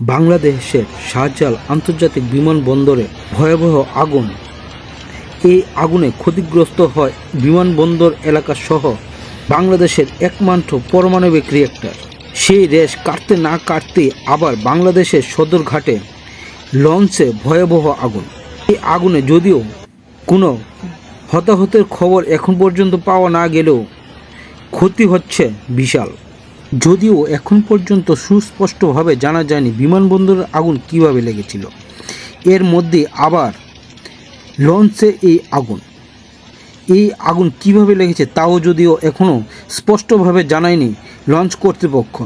বাংলাদেশের শাহজাল আন্তর্জাতিক বিমানবন্দরে ভয়াবহ আগুন। এই আগুনে ক্ষতিগ্রস্ত হয় বিমানবন্দর এলাকা সহ বাংলাদেশের একমাত্র পারমাণবিক রিয়েক্টর সেই রেশ কাটতে না কাটতে আবার বাংলাদেশের সদরঘাটে লঞ্চে ভয়াবহ আগুন। এই আগুনে যদিও কোনো হতাহতের খবর এখন পর্যন্ত পাওয়া না গেলেও ক্ষতি হচ্ছে বিশাল। যদিও এখন পর্যন্ত সুস্পষ্টভাবে জানা যায়নি বিমানবন্দরের আগুন কীভাবে লেগেছিল। এর মধ্যে আবার লঞ্চে এই আগুন। এই আগুন কীভাবে লেগেছে তাও যদিও এখনও স্পষ্টভাবে জানায়নি লঞ্চ কর্তৃপক্ষ।